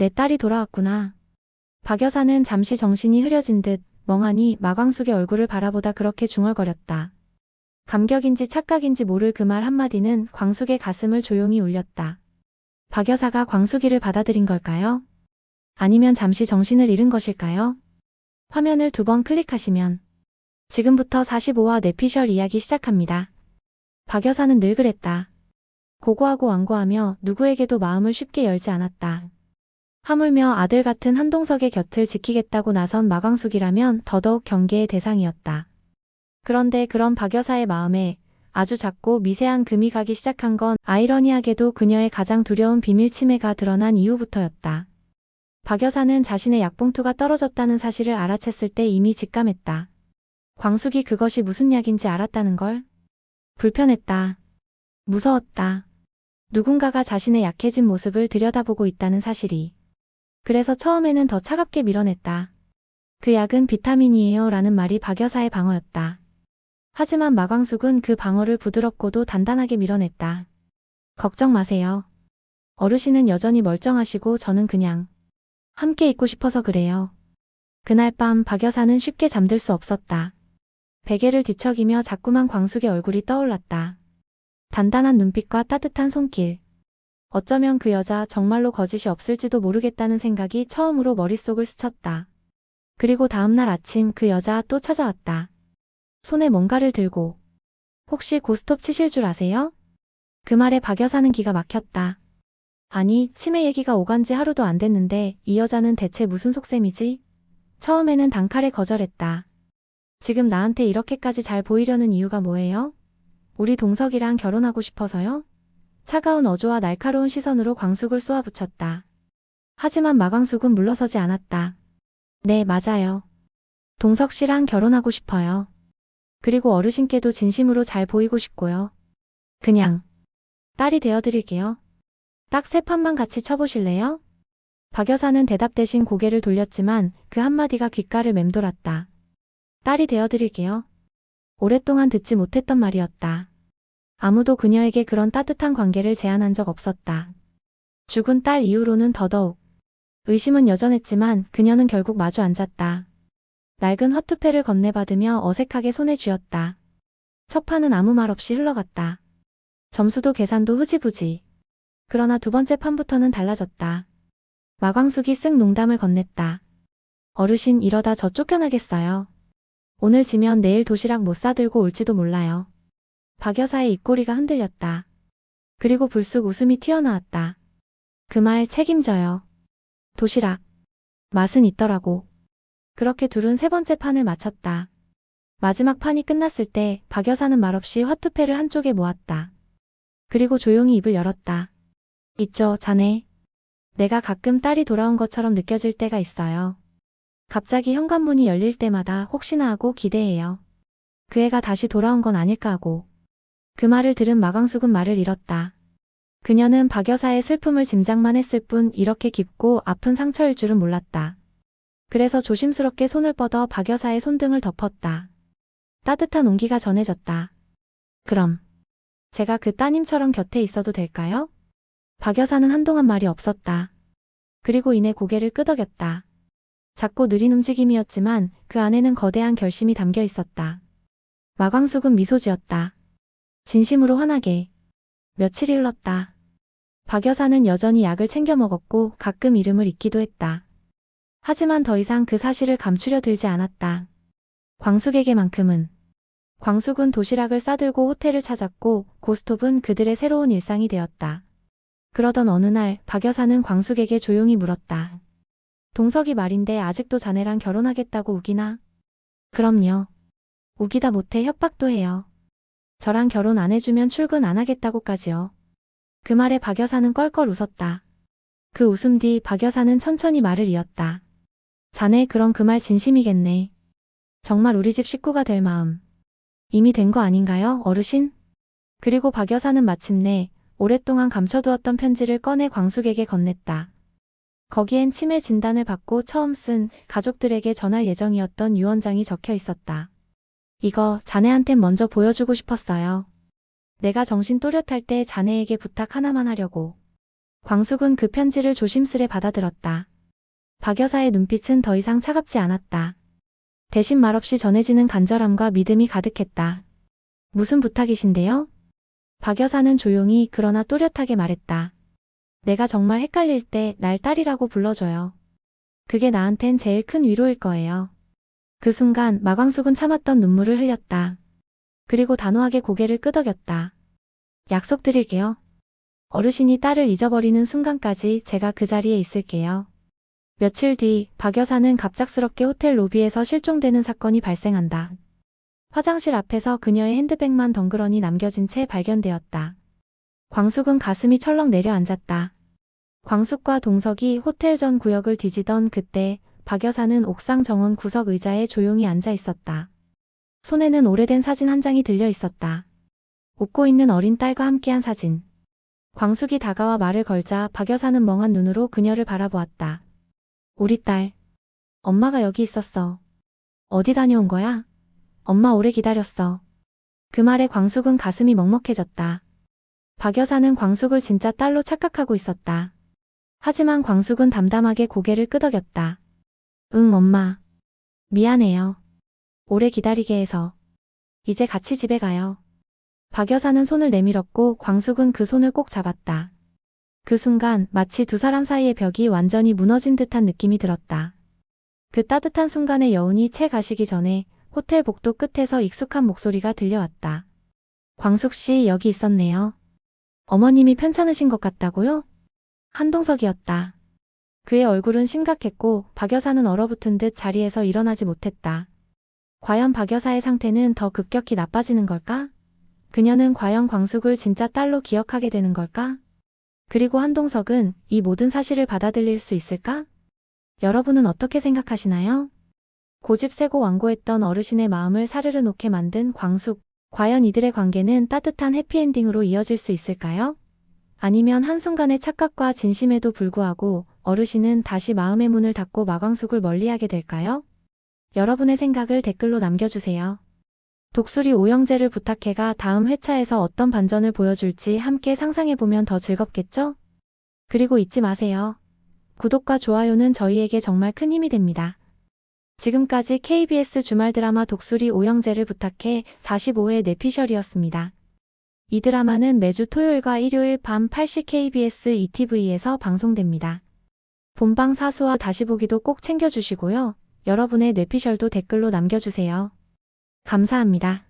내 딸이 돌아왔구나. 박 여사는 잠시 정신이 흐려진 듯 멍하니 마광숙의 얼굴을 바라보다 그렇게 중얼거렸다. 감격인지 착각인지 모를 그 말 한마디는 광숙의 가슴을 조용히 울렸다. 박 여사가 광숙이를 받아들인 걸까요? 아니면 잠시 정신을 잃은 것일까요? 화면을 두 번 클릭하시면 지금부터 45화 내피셜 이야기 시작합니다. 박 여사는 늘 그랬다. 고고하고 완고하며 누구에게도 마음을 쉽게 열지 않았다. 하물며 아들 같은 한동석의 곁을 지키겠다고 나선 마광숙이라면 더더욱 경계의 대상이었다. 그런데 그런 박 여사의 마음에 아주 작고 미세한 금이 가기 시작한 건 아이러니하게도 그녀의 가장 두려운 비밀 치매가 드러난 이후부터였다. 박 여사는 자신의 약봉투가 떨어졌다는 사실을 알아챘을 때 이미 직감했다. 광숙이 그것이 무슨 약인지 알았다는 걸? 불편했다. 무서웠다. 누군가가 자신의 약해진 모습을 들여다보고 있다는 사실이. 그래서 처음에는 더 차갑게 밀어냈다. 그 약은 비타민이에요 라는 말이 박 여사의 방어였다. 하지만 마광숙은 그 방어를 부드럽고도 단단하게 밀어냈다. 걱정 마세요. 어르신은 여전히 멀쩡하시고 저는 그냥 함께 있고 싶어서 그래요. 그날 밤 박 여사는 쉽게 잠들 수 없었다. 베개를 뒤척이며 자꾸만 광숙의 얼굴이 떠올랐다. 단단한 눈빛과 따뜻한 손길. 어쩌면 그 여자 정말로 거짓이 없을지도 모르겠다는 생각이 처음으로 머릿속을 스쳤다. 그리고 다음날 아침 그 여자 또 찾아왔다. 손에 뭔가를 들고. 혹시 고스톱 치실 줄 아세요? 그 말에 박 여사는 기가 막혔다. 아니, 치매 얘기가 오간 지 하루도 안 됐는데 이 여자는 대체 무슨 속셈이지? 처음에는 단칼에 거절했다. 지금 나한테 이렇게까지 잘 보이려는 이유가 뭐예요? 우리 동석이랑 결혼하고 싶어서요? 차가운 어조와 날카로운 시선으로 광숙을 쏘아붙였다. 하지만 마광숙은 물러서지 않았다. 네, 맞아요. 동석 씨랑 결혼하고 싶어요. 그리고 어르신께도 진심으로 잘 보이고 싶고요. 그냥 딸이 되어드릴게요. 딱 세 판만 같이 쳐보실래요? 박 여사는 대답 대신 고개를 돌렸지만 그 한마디가 귓가를 맴돌았다. 딸이 되어드릴게요. 오랫동안 듣지 못했던 말이었다. 아무도 그녀에게 그런 따뜻한 관계를 제안한 적 없었다. 죽은 딸 이후로는 더더욱. 의심은 여전했지만 그녀는 결국 마주 앉았다. 낡은 화투패를 건네받으며 어색하게 손에 쥐었다. 첫 판은 아무 말 없이 흘러갔다. 점수도 계산도 흐지부지. 그러나 두 번째 판부터는 달라졌다. 마광숙이 쓱 농담을 건넸다. 어르신 이러다 저 쫓겨나겠어요. 오늘 지면 내일 도시락 못 사들고 올지도 몰라요. 박 여사의 입꼬리가 흔들렸다. 그리고 불쑥 웃음이 튀어나왔다. 그 말 책임져요. 도시락. 맛은 있더라고. 그렇게 둘은 세 번째 판을 마쳤다. 마지막 판이 끝났을 때 박 여사는 말없이 화투패를 한쪽에 모았다. 그리고 조용히 입을 열었다. 있죠, 자네. 내가 가끔 딸이 돌아온 것처럼 느껴질 때가 있어요. 갑자기 현관문이 열릴 때마다 혹시나 하고 기대해요. 그 애가 다시 돌아온 건 아닐까 하고. 그 말을 들은 마광숙은 말을 잃었다. 그녀는 박 여사의 슬픔을 짐작만 했을 뿐 이렇게 깊고 아픈 상처일 줄은 몰랐다. 그래서 조심스럽게 손을 뻗어 박 여사의 손등을 덮었다. 따뜻한 온기가 전해졌다. 그럼 제가 그 따님처럼 곁에 있어도 될까요? 박 여사는 한동안 말이 없었다. 그리고 이내 고개를 끄덕였다. 작고 느린 움직임이었지만 그 안에는 거대한 결심이 담겨 있었다. 마광숙은 미소 지었다. 진심으로 환하게. 며칠이 흘렀다. 박 여사는 여전히 약을 챙겨 먹었고 가끔 이름을 잊기도 했다. 하지만 더 이상 그 사실을 감추려 들지 않았다. 광숙에게만큼은. 광숙은 도시락을 싸들고 호텔을 찾았고 고스톱은 그들의 새로운 일상이 되었다. 그러던 어느 날 박 여사는 광숙에게 조용히 물었다. 동석이 말인데 아직도 자네랑 결혼하겠다고 우기나? 그럼요. 우기다 못해 협박도 해요. 저랑 결혼 안 해주면 출근 안 하겠다고까지요. 그 말에 박 여사는 껄껄 웃었다. 그 웃음 뒤 박 여사는 천천히 말을 이었다. 자네 그럼 그 말 진심이겠네. 정말 우리 집 식구가 될 마음. 이미 된 거 아닌가요, 어르신? 그리고 박 여사는 마침내 오랫동안 감춰두었던 편지를 꺼내 광숙에게 건넸다. 거기엔 치매 진단을 받고 처음 쓴 가족들에게 전할 예정이었던 유언장이 적혀 있었다. 이거 자네한텐 먼저 보여주고 싶었어요. 내가 정신 또렷할 때 자네에게 부탁 하나만 하려고. 광숙은 그 편지를 조심스레 받아들었다. 박 여사의 눈빛은 더 이상 차갑지 않았다. 대신 말없이 전해지는 간절함과 믿음이 가득했다. 무슨 부탁이신데요? 박 여사는 조용히 그러나 또렷하게 말했다. 내가 정말 헷갈릴 때 날 딸이라고 불러줘요. 그게 나한텐 제일 큰 위로일 거예요. 그 순간 마광숙은 참았던 눈물을 흘렸다. 그리고 단호하게 고개를 끄덕였다. 약속드릴게요. 어르신이 딸을 잊어버리는 순간까지 제가 그 자리에 있을게요. 며칠 뒤 박 여사는 갑작스럽게 호텔 로비에서 실종되는 사건이 발생한다. 화장실 앞에서 그녀의 핸드백만 덩그러니 남겨진 채 발견되었다. 광숙은 가슴이 철렁 내려앉았다. 광숙과 동석이 호텔 전 구역을 뒤지던 그때 박 여사는 옥상 정원 구석 의자에 조용히 앉아 있었다. 손에는 오래된 사진 한 장이 들려 있었다. 웃고 있는 어린 딸과 함께한 사진. 광숙이 다가와 말을 걸자 박 여사는 멍한 눈으로 그녀를 바라보았다. 우리 딸. 엄마가 여기 있었어. 어디 다녀온 거야? 엄마 오래 기다렸어. 그 말에 광숙은 가슴이 먹먹해졌다. 박 여사는 광숙을 진짜 딸로 착각하고 있었다. 하지만 광숙은 담담하게 고개를 끄덕였다. 응, 엄마. 미안해요. 오래 기다리게 해서. 이제 같이 집에 가요. 박 여사는 손을 내밀었고 광숙은 그 손을 꼭 잡았다. 그 순간 마치 두 사람 사이의 벽이 완전히 무너진 듯한 느낌이 들었다. 그 따뜻한 순간의 여운이 채 가시기 전에 호텔 복도 끝에서 익숙한 목소리가 들려왔다. 광숙 씨 여기 있었네요. 어머님이 편찮으신 것 같다고요? 한동석이었다. 그의 얼굴은 심각했고 박 여사는 얼어붙은 듯 자리에서 일어나지 못했다. 과연 박 여사의 상태는 더 급격히 나빠지는 걸까? 그녀는 과연 광숙을 진짜 딸로 기억하게 되는 걸까? 그리고 한동석은 이 모든 사실을 받아들일 수 있을까? 여러분은 어떻게 생각하시나요? 고집세고 완고했던 어르신의 마음을 사르르 놓게 만든 광숙. 과연 이들의 관계는 따뜻한 해피엔딩으로 이어질 수 있을까요? 아니면 한순간의 착각과 진심에도 불구하고 어르신은 다시 마음의 문을 닫고 마광숙을 멀리하게 될까요? 여러분의 생각을 댓글로 남겨주세요. 독수리 오영재를 부탁해가 다음 회차에서 어떤 반전을 보여줄지 함께 상상해보면 더 즐겁겠죠? 그리고 잊지 마세요. 구독과 좋아요는 저희에게 정말 큰 힘이 됩니다. 지금까지 KBS 주말 드라마 독수리 오영재를 부탁해 45회 내피셜이었습니다. 이 드라마는 매주 토요일과 일요일 밤 8시 KBS ETV에서 방송됩니다. 본방 사수와 다시 보기도 꼭 챙겨주시고요. 여러분의 뇌피셜도 댓글로 남겨주세요. 감사합니다.